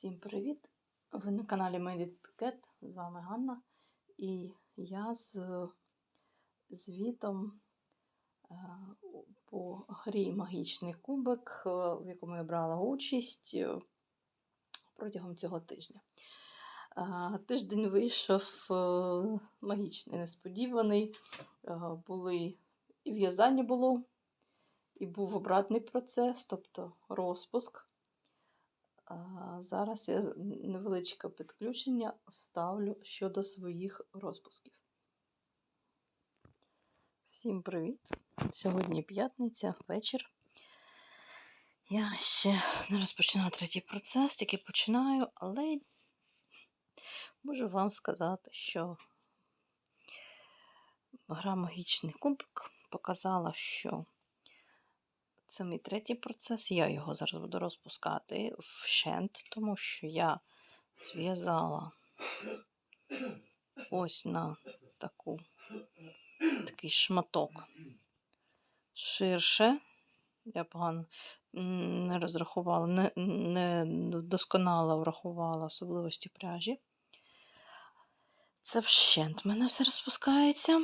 Всім привіт! Ви на каналі Made з вами Ганна. І я з звітом е, по грі Магічний кубик, е, в якому я брала участь е, протягом цього тижня. Тиждень вийшов магічний, несподіваний. Були і в'язання було, і був обратний процес, тобто розпуск. Зараз я невеличке підключення вставлю щодо своїх розпусків. Всім привіт! Сьогодні п'ятниця, вечір. Я ще не розпочинаю третій процес, тільки починаю, але можу вам сказати, що гра Магічний кубик показала, що це мій третій процес. Я його зараз буду розпускати вщент, тому що я зв'язала ось на таку, такий шматок ширше. Я погано не розрахувала, не, не досконало врахувала особливості пряжі. Це вщент в мене все розпускається.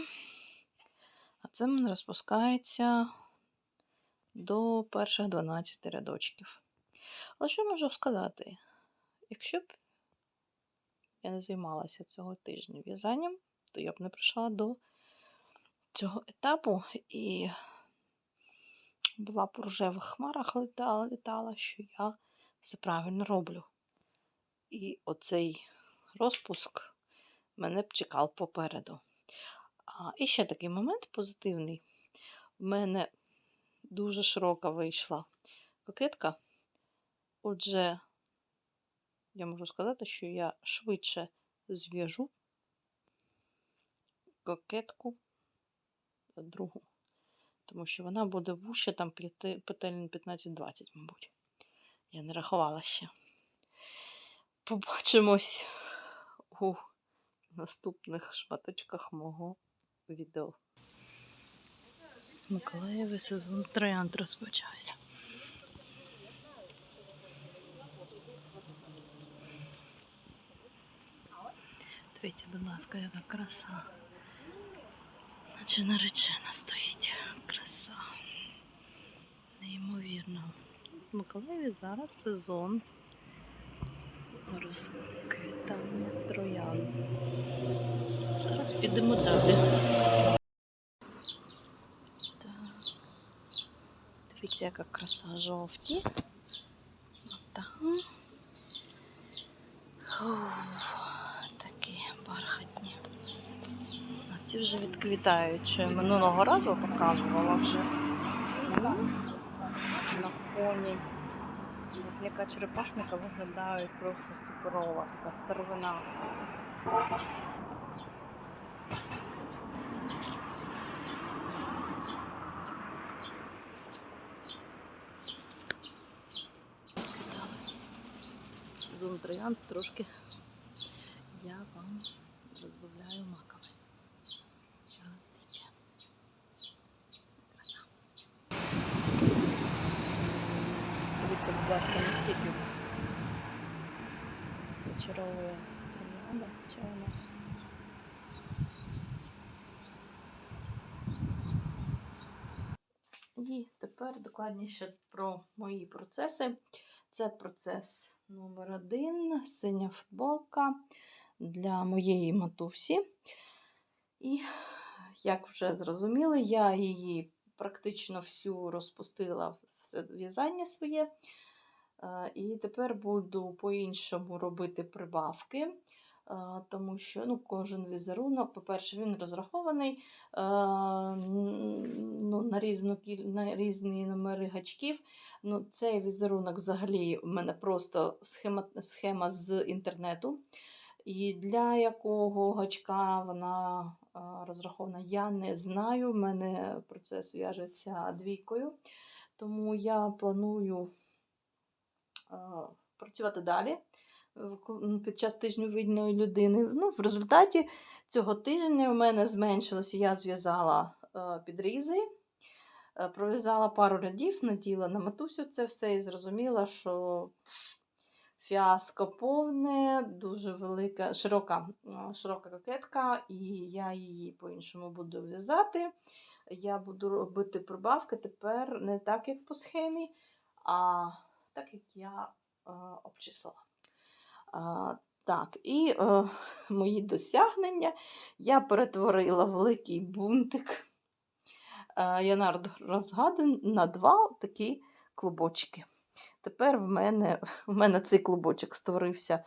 А це в мене розпускається до перших 12 рядочків. Але що можу сказати? Якщо б я не займалася цього тижня в'язанням, то я б не прийшла до цього етапу і була б у рожевих хмарах летала, літала, що я все правильно роблю. І оцей розпуск мене б чекав попереду. А, і ще такий момент позитивний. В мене дуже широка вийшла кокетка. Отже, я можу сказати, що я швидше зв'яжу кокетку другу. Тому що вона буде вуще там петель 15-20, мабуть. Я не рахувала ще. Побачимось у наступних шматочках мого відео. Миколаєвий сезон троянд розпочався. Дивіться, будь ласка, яка краса. Наче наречена стоїть. Краса. Неймовірно. В Миколаєві зараз сезон розквітання троянд. Зараз підемо далі. Дивіться, яка краса жовті. Отак. Такі бархатні. А ці вже відквітають. Минулого разу показувала вже ці на фоні. Яка черепашника виглядають просто суперова, така старовина. Сезон троянд трошки я вам розбавляю. Гвоздики. Краса. Дивіться, будь ласка, наскільки зачаровує троянда чайна. І тепер докладніше про мої процеси. Це процес номер один, синя футболка для моєї матусі. І, як вже зрозуміли, я її практично всю розпустила все в'язання своє. Е, І тепер буду по-іншому робити прибавки, тому що ну, кожен візерунок, по-перше, він розрахований ну, на, різну, на різні номери гачків. Ну, цей візерунок взагалі у мене просто схема, схема з інтернету. І для якого гачка вона розрахована, я не знаю. У мене процес в'яжеться двійкою. Тому я планую працювати далі в під час тижню вільної людини. Ну, в результаті цього тижня в мене зменшилося, я зв'язала е, підрізи, е, пров'язала пару рядів, наділа на матусю це все і зрозуміла, що фіаско повне, дуже велика, широка, е, широка кокетка, і я її по-іншому буду в'язати. Я буду робити прибавки тепер не так, як по схемі, а так, як я обчислила. Так, і е, мої досягнення я перетворила великий бунтик е, Янард розгадин на два такі клубочки. Тепер в мене в мене цей клубочок створився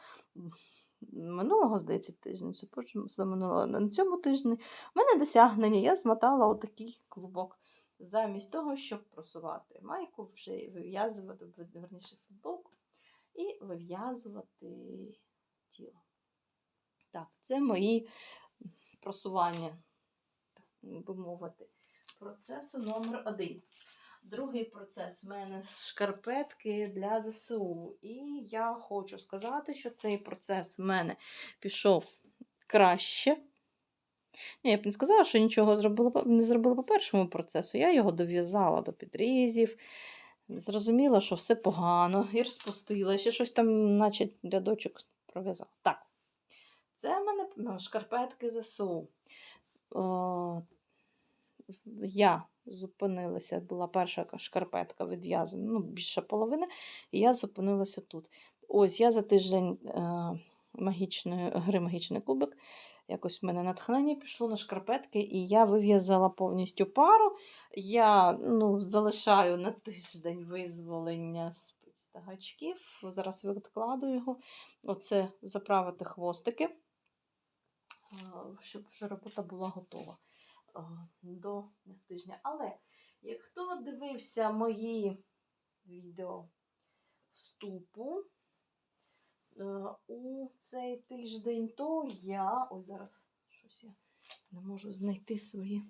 минулого, здається, тижня, чи позаминулого, на цьому тижні. У мене досягнення, я змотала отакий клубок. Замість того, щоб просувати майку, вже вив'язувати, верніше футболку, і вив'язувати тіло. Так, це мої просування, так би мовити, процесу номер один. Другий процес в мене шкарпетки для ЗСУ. І я хочу сказати, що цей процес в мене пішов краще. Ні, я б не сказала, що нічого зробила, не зробила по першому процесу. Я його дов'язала до підрізів. Зрозуміла, що все погано, і розпустила, ще щось там, наче рядочок пров'язала. Так, це в мене шкарпетки ЗСУ. О, я зупинилася, була перша шкарпетка відв'язана, ну, більша половина, і я зупинилася тут. Ось я за тиждень е, магічної, гри магічний кубик. Якось в мене натхнення пішло на шкарпетки, і я вив'язала повністю пару. Я ну, залишаю на тиждень визволення та гачків. Зараз відкладу його. Оце заправити хвостики, щоб вже робота була готова до тижня. Але як хто дивився мої відео вступу, у цей тиждень, то я. Ось зараз щось я не можу знайти свої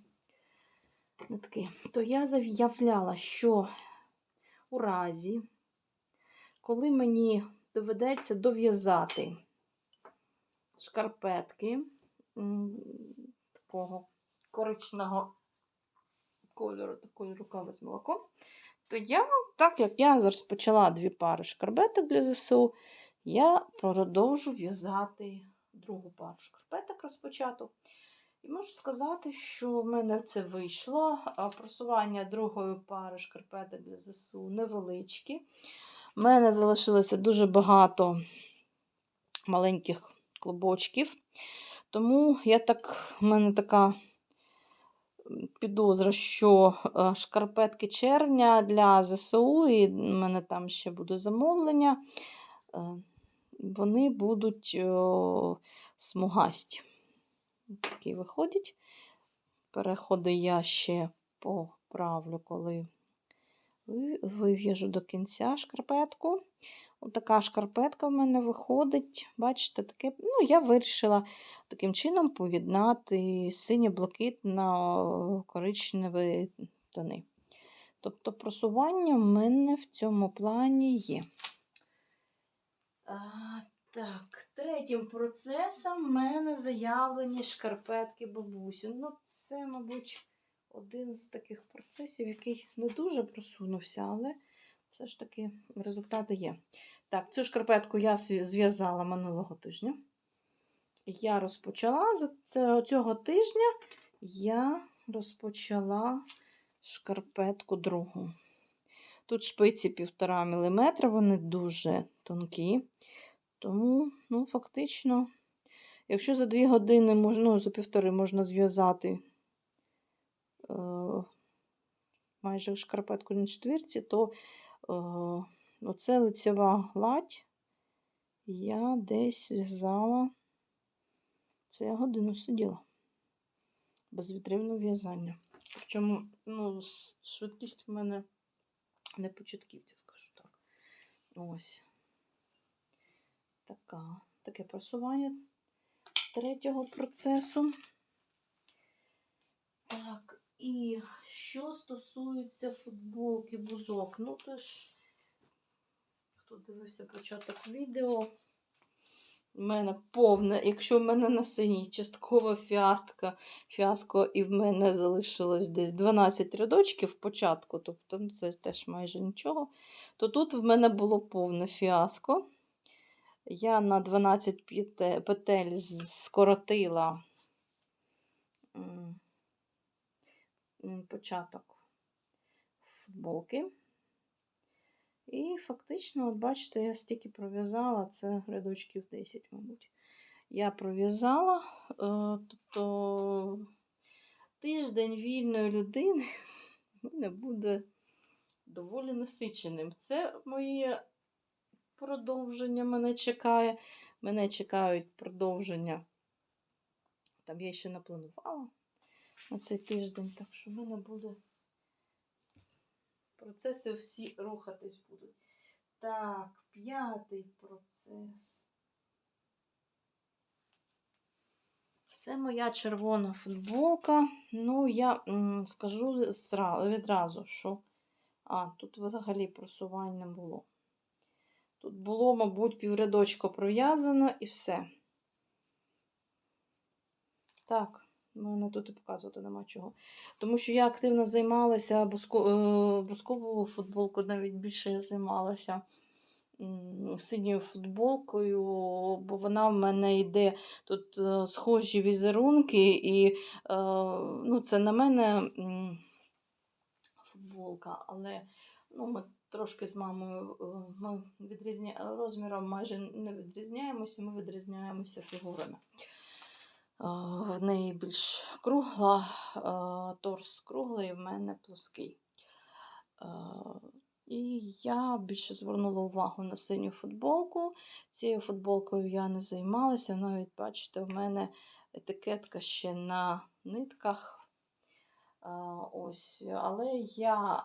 нитки. То я заявляла, що у разі, коли мені доведеться дов'язати шкарпетки такого коричного кольору, такої рукави з молоком, то я, так як я розпочала дві пари шкарпеток для ЗСУ, я продовжу в'язати другу пару шкарпеток розпочату. І можу сказати, що в мене це вийшло. Просування другої пари шкарпеток для ЗСУ невеличкі. У мене залишилося дуже багато маленьких клубочків. Тому я так, в мене така підозра, що е, шкарпетки червня для ЗСУ, і в мене там ще буде замовлення. Е, вони будуть о, смугасті. Такі виходять. Переходи я ще поправлю, коли вив'яжу до кінця шкарпетку. Отака шкарпетка в мене виходить. Бачите, таке, ну, я вирішила таким чином поєднати синє-блакитно коричневі тони. Тобто просування в мене в цьому плані є. Так, третім процесом в мене заявлені шкарпетки бабусі. Ну, це, мабуть, один з таких процесів, який не дуже просунувся, але все ж таки результати є. Так, цю шкарпетку я зв'язала минулого тижня. Я розпочала з цього тижня я розпочала шкарпетку другу. Тут шпиці 1,5 мм, вони дуже тонкі. Тому, ну, фактично, якщо за 2 години можна, ну, за півтори можна зв'язати е, майже шкарпетку на четвірці, то е, оце лицева гладь я десь зв'язала, це я годину сиділа. Безвітрівне в'язання. Причому, ну, швидкість в мене не початківця, скажу так. Ось така, таке просування третього процесу. Так, і що стосується футболки бузок, ну тож, хто дивився початок відео, в мене повне, якщо в мене на синій часткова фіастка, фіаско, і в мене залишилось десь 12 рядочків початку, тобто ну, це теж майже нічого, то тут в мене було повне фіаско. Я на 12 петель скоротила початок футболки. І фактично, от бачите, я стільки пров'язала, це рядочків 10, мабуть. Я пров'язала, е, тобто тиждень вільної людини мене буде доволі насиченим. Це моє продовження мене чекає. Мене чекають продовження. Там я ще не планувала на цей тиждень, так що в мене буде. Процеси всі рухатись будуть. Так, п'ятий процес. Це моя червона футболка. Ну, я скажу відразу, що. А, тут взагалі просувань не було. Тут було, мабуть, піврядочка пров'язано і все. Так, в мене тут і показувати нема чого. Тому що я активно займалася буско, е, бусковою футболкою, навіть більше я займалася синьою футболкою, бо вона в мене йде тут е, схожі візерунки, і е, ну, це на мене футболка, але ну, трошки з мамою е, ми відрізня... розміром майже не відрізняємося, ми відрізняємося фігурами. Е, В неї більш кругла, е, торс круглий, в мене плоский. І я більше звернула увагу на синю футболку. Цією футболкою я не займалася. Навіть, бачите, в мене етикетка ще на нитках. Ось, але я,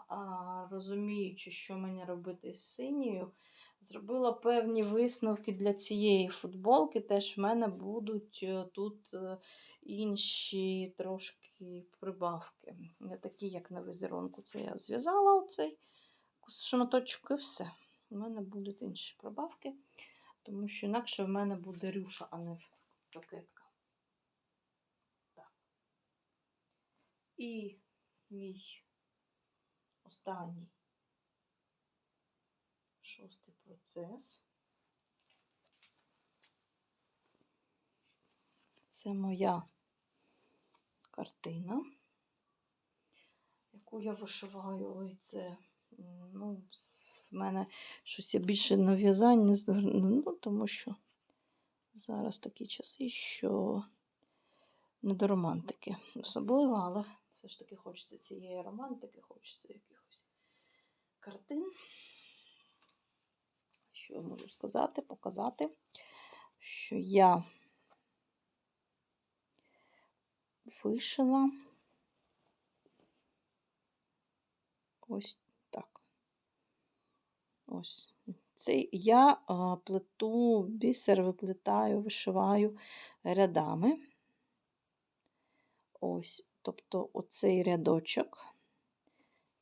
розуміючи, що мені робити з синьою, зробила певні висновки для цієї футболки. Теж в мене будуть е, тут е, інші трошки прибавки. Не такі, як на візерунку. Це я зв'язала оцей шматочок і все. У мене будуть інші прибавки, тому що інакше в мене буде рюша, а не пакетка. І мій останній шостий процес. Це моя картина, яку я вишиваю. Ой, це, ну, в мене щось я більше на в'язань не зверну, ну, тому що зараз такі часи, що не до романтики особливо, але все ж таки хочеться цієї романтики, хочеться якихось картин. Що я можу сказати, показати, що я вишила ось так. Ось. Це я плету бісер, виплетаю, вишиваю рядами. Ось, тобто оцей рядочок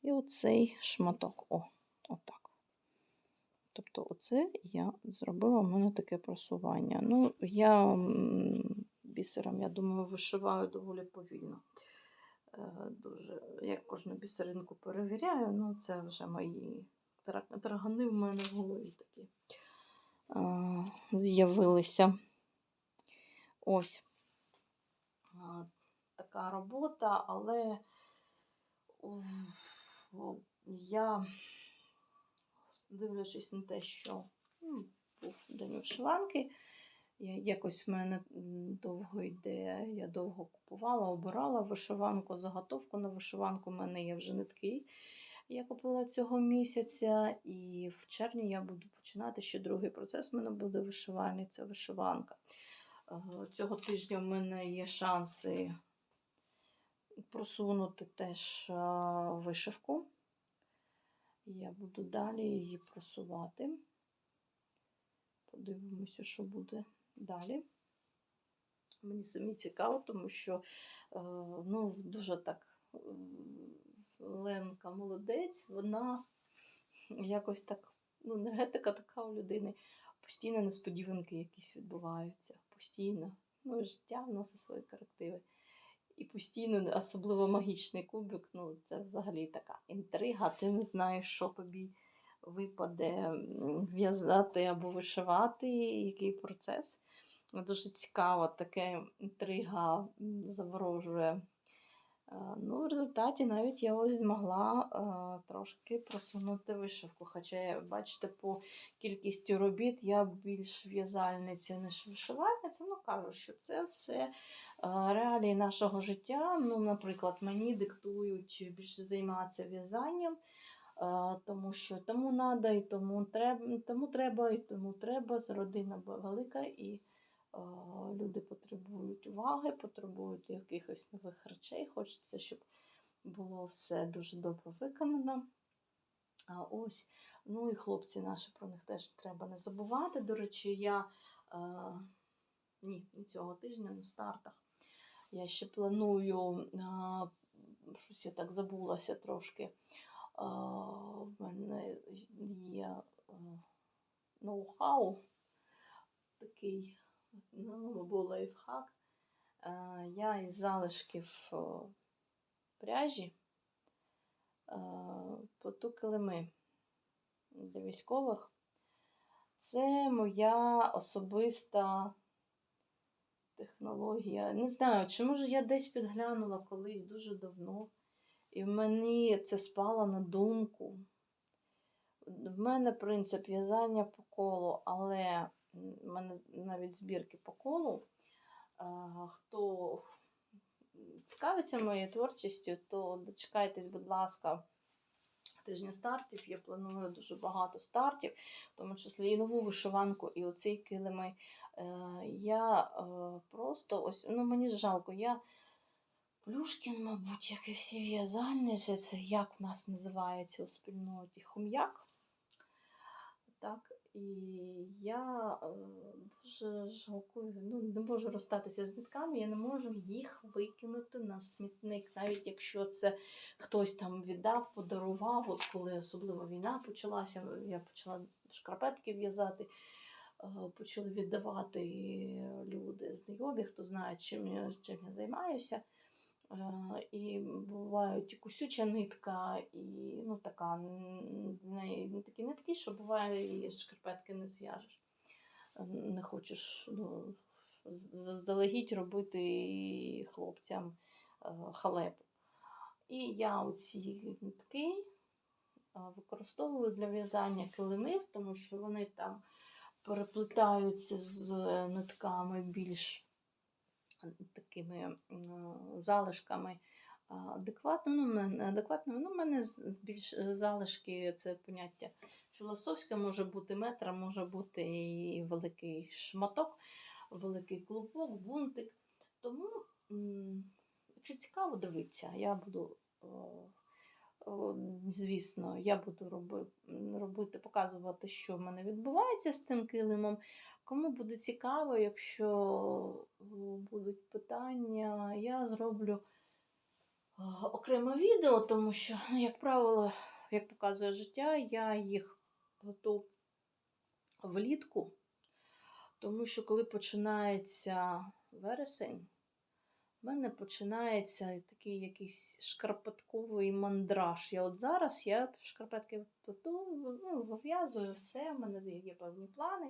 і оцей шматок. О, отак. Тобто, оце я зробила у мене таке просування. Ну, я бісером, я думаю, вишиваю доволі повільно. Е, Дуже, я кожну бісеринку перевіряю, ну це вже мої тара- в мене в голові такі е, з'явилися. Ось. Така робота, але я, дивлячись на те, що ну, був день вишиванки, якось в мене довго йде, я довго купувала, обирала вишиванку, заготовку на вишиванку. У мене є вже нитки. Я купила цього місяця, і в червні я буду починати ще другий процес. У мене буде вишивальний, це вишиванка. Е, Цього тижня в мене є шанси просунути теж е, вишивку. Я буду далі її просувати. Подивимося, що буде далі. Мені самі цікаво, тому що е, ну, дуже так е, Ленка молодець, вона якось так, ну, енергетика така у людини. Постійно несподіванки якісь відбуваються. Постійно. Ну, життя вносить свої корективи. І постійно, особливо магічний кубик, ну, це взагалі така інтрига, ти не знаєш, що тобі випаде в'язати або вишивати, який процес. Дуже цікаво, така інтрига заворожує. Е, Ну, в результаті навіть я ось змогла е, трошки просунути вишивку. Хоча, бачите, по кількістю робіт я більш в'язальниця, ніж вишивальниця. Ну, кажу, що це все е, реалії нашого життя. Ну, наприклад, мені диктують більше займатися в'язанням, тому що тому треба, і тому треба, тому треба, і тому треба. Родина велика і люди потребують уваги, потребують якихось нових речей. Хочеться, щоб було все дуже добре виконано. А ось, ну і хлопці наші про них теж треба не забувати. До речі, я е, ні, не цього тижня, на стартах. Я ще планую, е, щось я так забулася трошки. Е, в мене є ноу-хау, такий ну, був лайфхак. Е, я із залишків пряжі е, плету килими для військових. Це моя особиста технологія. Не знаю, чи може я десь підглянула колись дуже давно, і в мені це спало на думку. В мене принцип в'язання по колу, але в мене навіть збірки по колу. Хто цікавиться моєю творчістю, то дочекайтесь, будь ласка, тижня стартів. Я планую дуже багато стартів, в тому числі і нову вишиванку, і оцей килими. Е, Я е, просто ось, ну мені жалко, я Плюшкін, мабуть, як і всі в'язальниці, це як в нас називається у спільноті хом'як. Так, і я е, дуже жалкую, ну, не можу розстатися з нитками, я не можу їх викинути на смітник, навіть якщо це хтось там віддав, подарував, от коли особливо війна почалася, я почала шкарпетки в'язати, е, почали віддавати люди знайомі, хто знає, чим я, чим я займаюся. Е, І бувають і кусюча нитка, і ну, така, не такі нитки, що буває, і шкарпетки не зв'яжеш. Не хочеш ну, заздалегідь робити хлопцям е, халепу. І я оці нитки е, використовую для в'язання килимів, тому що вони там переплетаються з нитками більш такими залишками а, адекватно, ну, не ну, в мене більш е, залишки це поняття філософське, може бути метр, може бути і великий шматок, великий клубок, бунтик. Тому, якщо цікаво, дивитися, я буду. Звісно, я буду робити, показувати, що в мене відбувається з цим килимом. Кому буде цікаво, якщо будуть питання, я зроблю е, окреме відео, тому що, як правило, як показує життя, я їх плету влітку, тому що коли починається вересень, в мене починається такий якийсь шкарпетковий мандраж. Я от зараз я шкарпетки плету, ну, вив'язую все, в мене є певні плани.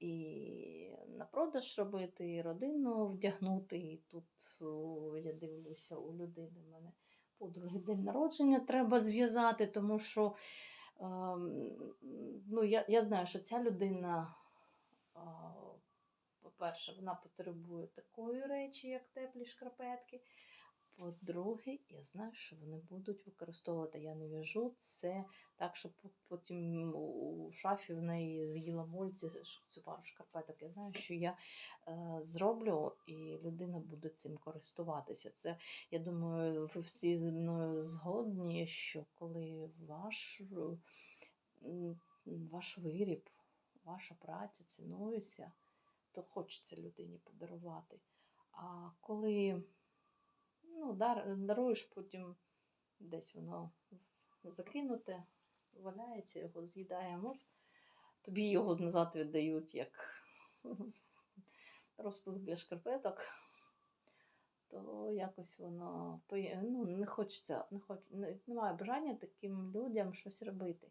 І на продаж робити, і родину вдягнути. І тут я дивлюся у людини. в мене подруги день народження треба зв'язати, тому що ем, ну, я, я знаю, що ця людина, по-перше, вона потребує такої речі, як теплі шкарпетки. По-друге, я знаю, що вони будуть використовувати. Я не в'яжу це так, щоб потім у шафі в неї з'їла мольці цю пару шкарпеток. Я знаю, що я е, зроблю, і людина буде цим користуватися. Це, я думаю, ви всі зі мною згодні, що коли ваш, ваш виріб, ваша праця цінується, то хочеться людині подарувати. А коли ну, дар, даруєш, потім десь воно закинуте, валяється, його з'їдає мор. Тобі його назад віддають як розпуск для шкарпеток, то якось воно ну, не хочеться, не хоч, не, немає бажання таким людям щось робити.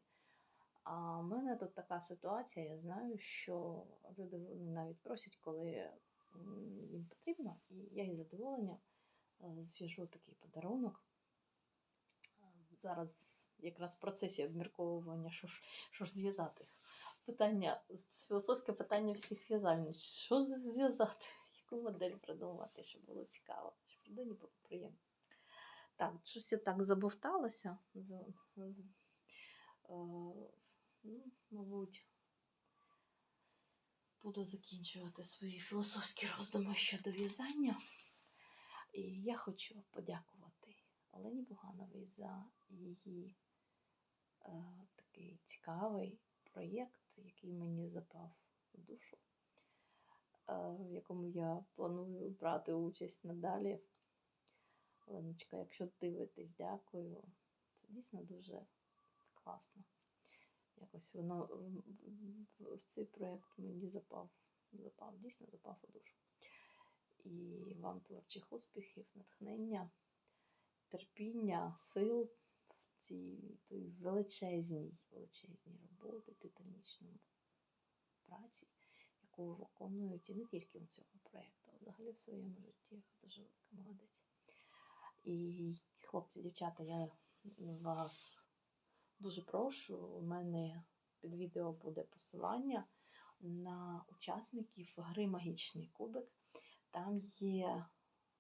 А в мене тут така ситуація, я знаю, що люди навіть просять, коли їм потрібно, і я із задоволенням зв'яжу такий подарунок. Е, Зараз якраз в процесі обмірковування, що ж, що ж зв'язати. Питання, філософське питання всіх в'язальниць. Що зв'язати? Яку модель придумати, щоб було цікаво, щоб людині було приємно. Так, щось я так забовталася. Е, ну, мабуть, буду закінчувати свої філософські роздуми щодо в'язання. І я хочу подякувати Олені Бугановій за її е, такий цікавий проєкт, який мені запав в душу, е, в якому я планую брати участь надалі. Оленочка, якщо дивитесь, дякую. Це дійсно дуже класно. Якось воно в цей проєкт мені запав, запав, дійсно запав у душу. І вам творчих успіхів, натхнення, терпіння, сил в цій той величезній, величезній роботі, титанічному праці, яку ви виконуєте не тільки в цьому проєкту, а взагалі в своєму житті. Дуже велика молодець. І, хлопці, дівчата, я вас дуже прошу. У мене під відео буде посилання на учасників гри Магічний кубик. Там є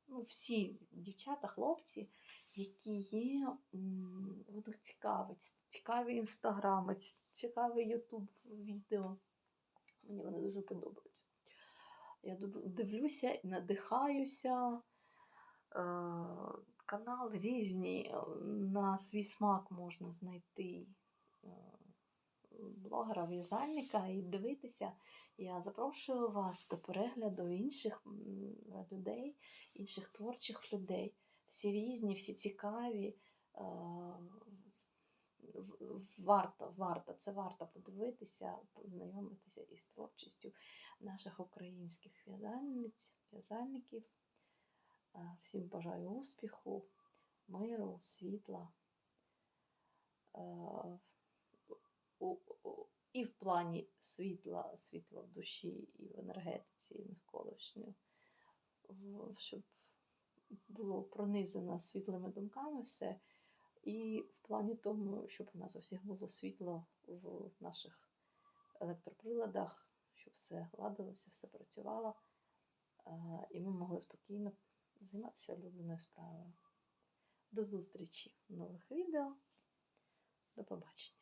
ну, всі дівчата, хлопці, які є, їх цікавить, цікаві інстаграми, цікаві ютуб відео. Мені вони дуже подобаються. Я дивлюся і надихаюся. Е, канали різні, е, на свій смак можна знайти е, блогера, в'язальника і дивитися. Я запрошую вас до перегляду інших людей, інших творчих людей. Всі різні, всі цікаві. Е, Варто, варто, це варто подивитися, познайомитися із творчістю наших українських в'язальниць, в'язальників. Е, Всім бажаю успіху, миру, світла. І в плані світла, світла в душі, і в енергетиці, і щоб було пронизано світлими думками все. І в плані тому, щоб у нас у всіх було світло в наших електроприладах, щоб все ладилося, все працювало, е, і ми могли спокійно займатися улюбленою справою. До зустрічі в нових відео. До побачення.